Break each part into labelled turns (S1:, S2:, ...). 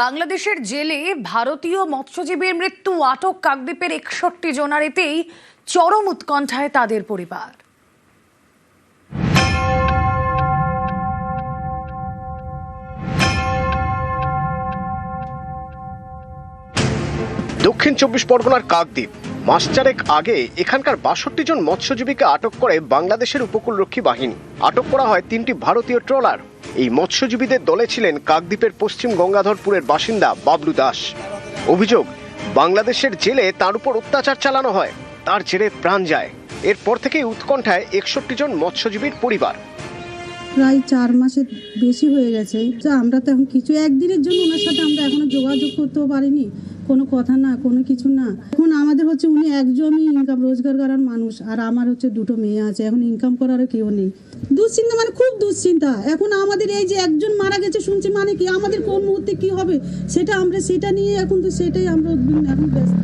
S1: বাংলাদেশের জেলে ভারতীয় মৎস্যজীবীর মৃত্যু, আটক কাকদ্বীপের একষট্টি জনারেতেই চরম উৎকণ্ঠায় তাদের পরিবার।
S2: দক্ষিণ চব্বিশ পরগনার কাকদ্বীপ। মাস চারেক আগে এখানকার বাষট্টি জন মৎস্যজীবীকে আটক করে বাংলাদেশের উপকূলরক্ষী বাহিনী। আটক করা হয় তিনটি ভারতীয় ট্রলার। এই মৎস্যজীবীদের দলে ছিলেন কাকদ্বীপের পশ্চিম গঙ্গাধরপুরের বাসিন্দা বাবলু দাস। অভিযোগ, বাংলাদেশের জেলে তার উপর অত্যাচার চালানো হয়, তার জেরে প্রাণ যায়। এরপর থেকেই উৎকণ্ঠায় একষট্টি জন মৎস্যজীবীর পরিবার।
S3: প্রায় চার মাসের বেশি হয়ে গেছে। আমরা তো এখন কিছু, একদিনের জন্য ওনার সাথে আমরা এখনও যোগাযোগ করতেও পারিনি। কোনো কথা না কোনো কিছু না। এখন আমাদের হচ্ছে উনি একজনই ইনকাম রোজগার করার মানুষ আর আমার হচ্ছে দুটো মেয়ে আছে এখন ইনকাম করারও কেউ নেই। দুশ্চিন্তা মানে খুব দুশ্চিন্তা। এখন আমাদের এই যে একজন মারা গেছে শুনছি মানে কি? আমাদের কোন মুহূর্তে কি হবে? সেটা আমরা সেটা নিয়ে এখন তো সেটাই আমরা এখন ব্যস্ত।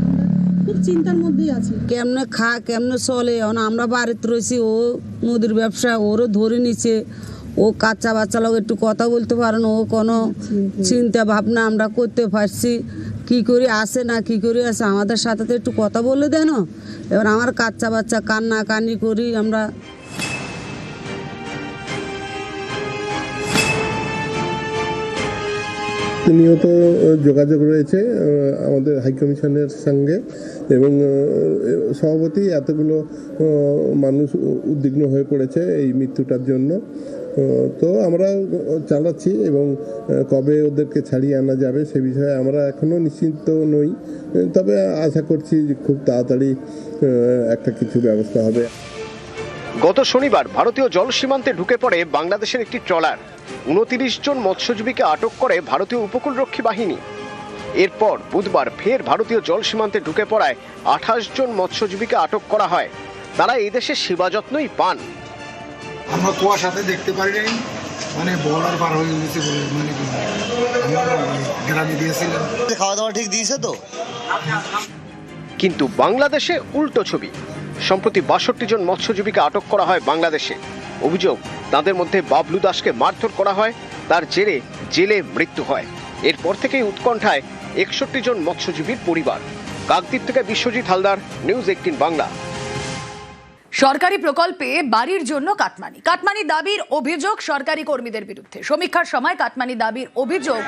S3: খুব চিন্তার মধ্যেই আছি।
S4: কেমনে খা কেমনে চলে? এখন আমরা বাড়িতে রয়েছি ও মুদির ব্যবসা ওরও ধরে নিচ্ছে ও কাচ্চা বাচ্চা লোক একটু কথা বলতে পারে না ও কোনো চিন্তা ভাবনা আমরা করতে পারছি। কি করে আসে না, কি করে আসে, আমাদের সাথে তো একটু কথা বলে দেন এবার আমার কাচ্চা বাচ্চা কান্না কান্নি করি আমরা।
S5: নিয়ত যোগাযোগ রয়েছে আমাদের হাইকমিশনের সঙ্গে এবং সভাপতি এতগুলো মানুষ উদ্বিগ্ন হয়ে পড়েছে এই মৃত্যুটার জন্য। তো আমরা চালাচ্ছি এবং কবে ওদেরকে ছাড়িয়ে আনা যাবে সে বিষয়ে আমরা এখনও নিশ্চিন্ত নই। তবে আশা করছি খুব তাড়াতাড়ি একটা কিছু ব্যবস্থা হবে।
S2: গত শনিবার ভারতীয় জল সীমান্তে ঢুকে পড়ে বাংলাদেশের একটি ট্রলার। উনতিরিশ জন মৎস্যজীবীকে আটক করে ভারতীয় উপকূলরক্ষী বাহিনী। এরপর বুধবার ফের ভারতীয় জল সীমান্তে ঢুকে পড়ায় আঠাশ জন মৎস্যজীবীকে আটক করা হয়। তারা এই দেশে সেবা যত্নই পান।
S6: আমরা কুয়াশাতে দেখতে পারি নাই। মানে বর্ডার পার হয়ে গেছে বলে মানে গ্রামে দিয়েছিলাম
S7: খাওয়া দাওয়া ঠিক দিয়েছে তো?
S2: কিন্তু বাংলাদেশে উল্টো ছবি। সম্প্রতি বাষট্টি জন মৎস্যজীবীকে আটক করা হয় বাংলাদেশে। অভিযোগ, তাদের মধ্যে বাবলু দাসকে মারধর করা হয়, তার জেরে জেলে মৃত্যু হয়। এরপর থেকেই উৎকণ্ঠায় একষট্টি জন মৎস্যজীবীর পরিবার। কাকদ্বীপ থেকে বিশ্বজিৎ হালদার, নিউজ এইটিন বাংলা।
S1: সরকারি প্রকল্পে বাড়ির জন্য কাটমানি। কাটমানি দাবির অভিযোগ সরকারি কর্মীদের বিরুদ্ধে। সমীক্ষার সময় কাটমানি দাবির অভিযোগ,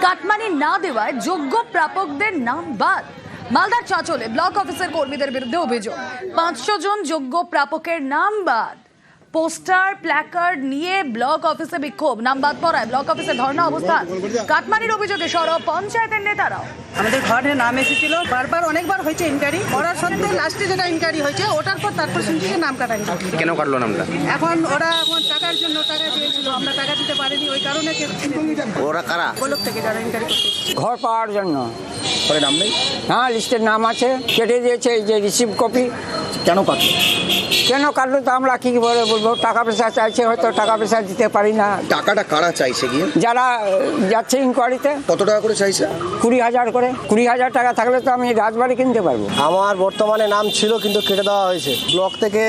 S1: কাটমানি না দেওয়ায় যোগ্য প্রাপকদের নাম বাদ। মালদার চাঁচলে ব্লক অফিসের কর্মীদের বিরুদ্ধে অভিযোগ। পাঁচশো জন যোগ্য প্রাপকের নাম বাদ পোস্টার প্ল্যাকার্ড নিয়ে ব্লক অফিসে বিক্ষোভ। নাম বাদ পড়ায় ব্লক অফিসে ধর্ণা অবস্থান কাটমানির অভিযোগে সরব পঞ্চায়েতের নেতারাও।
S8: আমাদের ঘরে নাম এসেছিল বারবার অনেকবার হয়েছে ইনকোয়ারি করার সত্ত্বেও লাস্টে যেটা ইনকোয়ারি হয়েছে ওটার পর তারপর শুনছি নাম কাটা গেছে
S9: কেন কাটলো নামটা?
S8: এখন ওরা এখন টাকার জন্য টাকা চেয়েছিল আমরা টাকা দিতে পারিনি ওই কারণে
S7: ওরা কারা?
S8: গোলক থেকে যারা ইনকোয়ারি
S10: ঘর পাওয়ার জন্য।
S9: পরে নাম নেই?
S10: হ্যাঁ লিস্টের নাম আছে কেটে দিয়েছে এই যে রিসিভ কপি
S9: কেন কাটলো?
S10: কেন কাটলো তো আমরা কী বলে বলব? টাকা পয়সা চাইছে হয়তো টাকা পয়সা দিতে পারি না।
S7: টাকাটা কারা চাইছে গিয়ে?
S10: যারা যাচ্ছে ইনকোয়ারিতে
S7: কত টাকা করে চাইছে?
S10: কুড়ি হাজার করে। কুড়ি হাজার টাকা থাকলে তো আমি রাজবাড়ি কিনতে পারব।
S11: আমার বর্তমানে নাম ছিল কিন্তু কেটে দেওয়া হয়েছে। ব্লক থেকে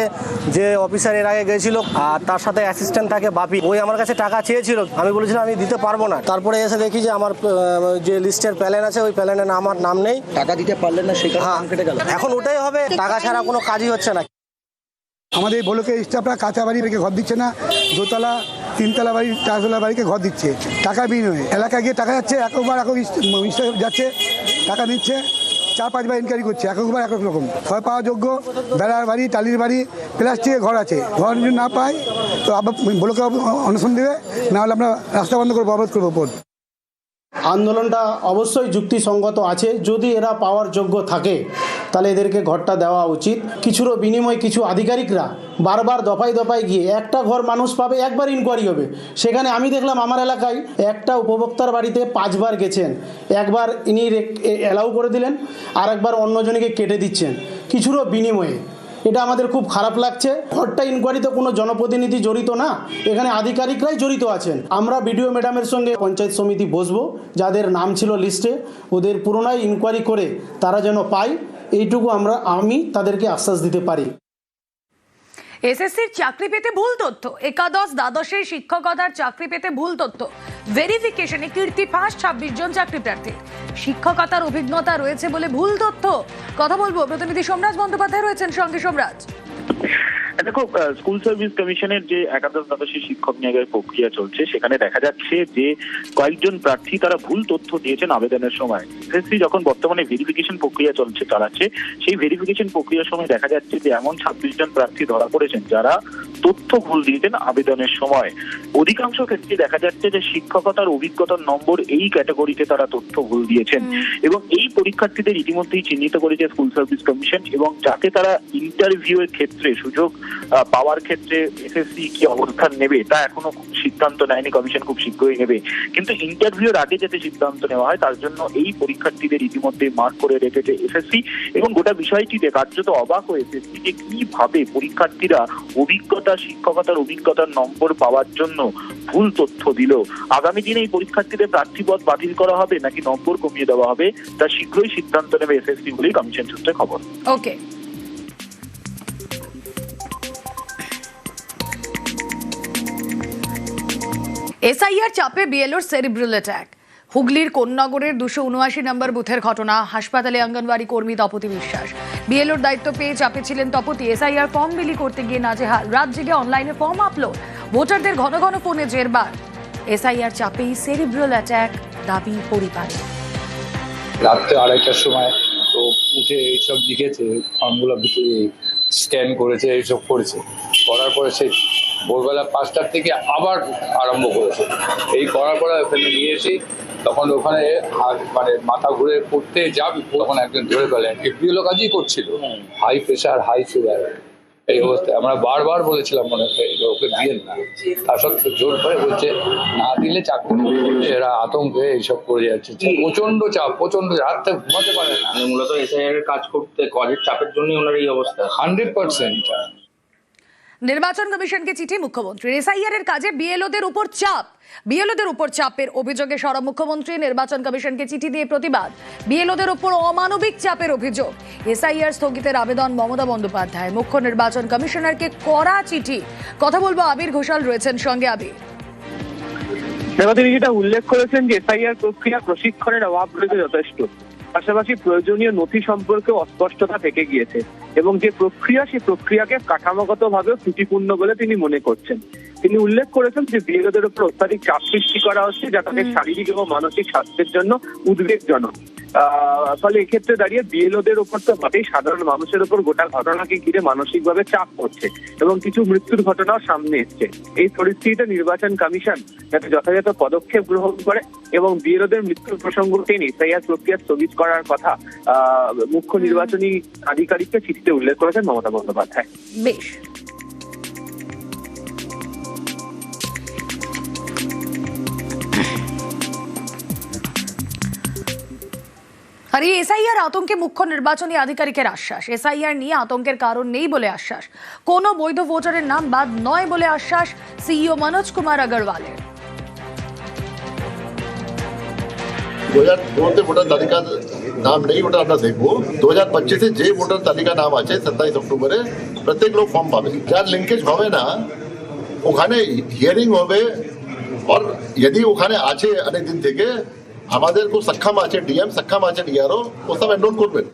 S11: যে অফিসার এর আগে গেছিল আর তার সাথে অ্যাসিস্ট্যান্ট থাকে বাপি। ওই আমার কাছে টাকা চেয়েছিল। আমি বলেছিলাম আমি দিতে পারব না। তারপরে এসে দেখি যে আমার যে লিস্টের প্ল্যান আছে ওই প্ল্যানে আমার নাম নেই।
S7: টাকা দিতে পারলেন না সেখানে
S11: হ্যাঁ।
S7: নাম কেটে গেল।
S11: এখন ওটাই হবে। টাকা ছাড়া কোনো কাজই হচ্ছে না।
S6: আমাদের এই ব্লকের স্টাফরা কাঁচা বাড়ি রেখে ঘর দিচ্ছে না, দোতলা, তিনতলা বাড়ি, চারতলা বাড়িকে ঘর দিচ্ছে। টাকা বিনিময়ে। এলাকায় গিয়ে টাকা যাচ্ছে, একবার এক যাচ্ছে, টাকা নিচ্ছে, চার, পাঁচবার ইনকোয়ারি করছে, একবার এক রকম। হয় পাওয়া যোগ্য, বেড়ার বাড়ি, টালির বাড়ি প্লাস্টিকের ঘর আছে। ঘর যদি না পাই তো আবার ব্লকে অনশন দেবে, না হলে আমরা রাস্তা বন্ধ করব, অবরোধ করব পর
S12: আন্দোলনটা অবশ্যই যুক্তিসঙ্গত আছে। যদি এরা পাওয়ার যোগ্য থাকে, তাহলে এদেরকে ঘরটা দেওয়া উচিত। কিছুরও বিনিময় কিছু আধিকারিকরা বারবার দফায় দফায় গিয়ে একটা ঘর মানুষ পাবে, একবার ইনকোয়ারি হবে। সেখানে আমি দেখলাম আমার এলাকায় একটা উপভোক্তার বাড়িতে পাঁচবার গেছেন। একবার ইনি অ্যালাউ করে দিলেন আর একবার অন্যজনকে কেটে দিচ্ছেন। কিছুরও বিনিময়ে এটা আমাদের খুব খারাপ লাগছে। ঘরটা ইনকোয়ারিতে কোনো জনপ্রতিনিধি জড়িত না। এখানে আধিকারিকরাই জড়িত আছেন। আমরা বিডিও ম্যাডামের সঙ্গে পঞ্চায়েত সমিতি বসবো, যাদের নাম ছিল লিস্টে। ওদের পুরোনায় ইনকোয়ারি করে তারা যেন পায়, এইটুকু আমরা, আমি তাদেরকে আশ্বাস দিতে পারি।
S1: এসএসসির চাকরি পেতে ভুল তথ্য। একাদশ দ্বাদশের শিক্ষকতার চাকরি পেতে ভুল তথ্য। ভেরিফিকেশনে কীর্তি ফাঁস ছাব্বিশ জন চাকরি প্রার্থী শিক্ষকতার অভিজ্ঞতা রয়েছে বলে ভুল তথ্য। কথা বলব প্রতিনিধি সোমরাজ বন্দ্যোপাধ্যায় রয়েছেন সঙ্গে সোমরাজ।
S13: দেখো স্কুল সার্ভিস কমিশনের যে একাদশ দ্বাদশের শিক্ষক নিয়োগের প্রক্রিয়া চলছে সেখানে দেখা যাচ্ছে যে কয়েকজন প্রার্থী তারা ভুল তথ্য দিয়েছেন আবেদনের সময়। এসএসসি যখন বর্তমানে ভেরিফিকেশন প্রক্রিয়া চলছে চালাচ্ছে সেই ভেরিফিকেশন প্রক্রিয়ার সময় দেখা যাচ্ছে যে এমন ছাব্বিশ জন প্রার্থী ধরা পড়েছেন যারা তথ্য ভুল দিয়েছেন আবেদনের সময়। অধিকাংশ ক্ষেত্রে দেখা যাচ্ছে যে শিক্ষকতার অভিজ্ঞতার নম্বর এই ক্যাটাগরিতে তারা তথ্য ভুল দিয়েছেন। এবং এই পরীক্ষার্থীদের ইতিমধ্যেই চিহ্নিত করেছে স্কুল সার্ভিস কমিশন এবং যাতে তারা ইন্টারভিউ এর ক্ষেত্রে সুযোগ পাওয়ার ক্ষেত্রে এসএসসি কি অবস্থান নেবে? তা এখনও সিদ্ধান্ত নেয়নি, কমিশন খুব শীঘ্রই নেবে। কিন্তু ইন্টারভিউর আগে যাতে সিদ্ধান্ত নেওয়া হয়, তার জন্য এই পরীক্ষার্থীদের ইতিমধ্যে মার্ক করে রেখেছে এসএসসি এবং গোটা বিষয়টিতে কার্যত অবাক হয়েছে যে কীভাবে পরীক্ষার্থীরা অভিজ্ঞতা, শিক্ষকতার অভিজ্ঞতার নম্বর পাওয়ার জন্য ভুল তথ্য দিল? আগামী দিনে এই পরীক্ষার্থীদের প্রার্থীপদ বাতিল করা হবে নাকি নম্বর কমিয়ে দেওয়া হবে? তা শীঘ্রই সিদ্ধান্ত নেবে এসএসসি বলেই কমিশন সূত্রে খবর।
S1: ওকে এসআইআর চাপে বিএলওর সেরিব্রাল অ্যাটাক। হুগলির কোন্নগরের দুশো উনআশি নম্বর বুথের ঘটনা, হাসপাতালে অঙ্গনওয়াড়ি কর্মী তপতি বিশ্বাস। বিএলওর দায়িত্ব পেয়ে চাপে ছিলেন তপতি। এসআইআর ফর্ম বিলি করতে গিয়ে নাজেহাল। রাত জেগে অনলাইনে ফর্ম আপলোড। ভোটারদের ঘন ঘন ফোনে জেরবার এসআইআর চাপেই সেরিব্রাল অ্যাটাক দাবি পরিবারের।
S14: রাত্রে আড়াইটার সময় তো উঠে এইসব লিখেছে, ফর্মগুলো স্ক্যান করেছে, এইসব করেছে। করার পরে সে ভোরবেলা পাঁচটার থেকে আবার আরম্ভ করেছে। এই করার পরে ওখানে নিয়ে এসে তখন ওখানে মানে মাথা ঘুরে পড়তে যাবে তখন একজন ধরে পেলেন এপিএলও কাজই করছিল। হাই প্রেশার হাই সুগার এই অবস্থায় আমরা বারবার বলেছিলাম মনে যে ওকে দিয়েন না। তার সত্ত্বেও জোর করে বলছে না দিলে চাকরি। এরা আতঙ্কে এইসব করে যাচ্ছে। প্রচণ্ড চাপ প্রচণ্ড রাত থেকে ঘুমাতে পারে না।
S9: মানে মূলত এসআইআর কাজ করতে কাজের চাপের জন্যই ওনার এই অবস্থা।
S14: Hundred percent.
S1: নির্বাচন কমিশনকে চিঠি মুখ্যমন্ত্রীর। এসআইআর এর কাজে বিএলওদের উপর চাপ। বিএলওদের উপর চাপের অভিযোগে সরব মুখ্যমন্ত্রী, নির্বাচন কমিশনকে চিঠি দিয়ে প্রতিবাদ। বিএলওদের উপর অমানবিক চাপের অভিযোগ। এসআইআর স্থগিতের আবেদন মমতা বন্দ্যোপাধ্যায়। মুখ্য নির্বাচন কমিশনারকে করা চিঠি। কথা বলব আবির ঘোষাল রয়েছেন সঙ্গে আবির।
S15: তিনি যেটা উল্লেখ করেছেন যে এসআইআর প্রক্রিয়া প্রশিক্ষণের অভাব রয়েছে যথেষ্ট। পাশাপাশি প্রয়োজনীয় নথি সম্পর্কে অস্পষ্টতা থেকে গিয়েছে। এবং যে প্রক্রিয়া সেই প্রক্রিয়াকে কাঠামোগত ভাবেও ত্রুটিপূর্ণ বলে তিনি মনে করছেন। তিনি উল্লেখ করেছেন যে বিএলওদের উপর অত্যাধিক চাপ সৃষ্টি করা হচ্ছে যা তাদের শারীরিক এবং মানসিক স্বাস্থ্যের জন্য উদ্বেগজনক। ফলে এক্ষেত্রে দাঁড়িয়ে বিএলওদের উপর তো বটেই সাধারণ মানুষের উপর গোটা ঘটনাকে ঘিরে মানসিকভাবে চাপ পড়ছে এবং কিছু মৃত্যুর ঘটনাও সামনে এসছে। এই পরিস্থিতিতে নির্বাচন কমিশন যাতে যথাযথ পদক্ষেপ গ্রহণ করে এবং বিএলওদের মৃত্যুর প্রসঙ্গ প্রসঙ্গকে এসআইআর প্রক্রিয়া স্থগিত করার কথা আহ, মুখ্য নির্বাচনী আধিকারিককে চিঠিতে উল্লেখ করেছেন মমতা বন্দ্যোপাধ্যায়
S1: বেশ আর এই এসআইআর আতঙ্কে মুখ্য নির্বাচনী আধিকারিকের আশ্বাস। এসআইআর নিয়ে আতঙ্কের কারণ নেই বলে আশ্বাস। কোনো বৈধ ভোটারের নাম বাদ নয় বলে আশ্বাস সিইও মনোজ কুমার আগরওয়ালের।
S16: দু হাজার দোতে ভোটার তালিকা নাম নেই ওটা আমরা দেখব দু হাজার পঁচিশে যে ভোটার তালিকা নাম আছে সাতাইশ অক্টোবরে প্রত্যেক লোক ফর্ম পাবে যার লিঙ্কেজ হবে না ওখানে হিয়ারিং হবে আর যদি ওখানে আছে অনেক দিন থেকে আমাদের খুব সক্ষম আছে ডিএম সক্ষম আছে ডিআরও ও সব এনরোল করবেন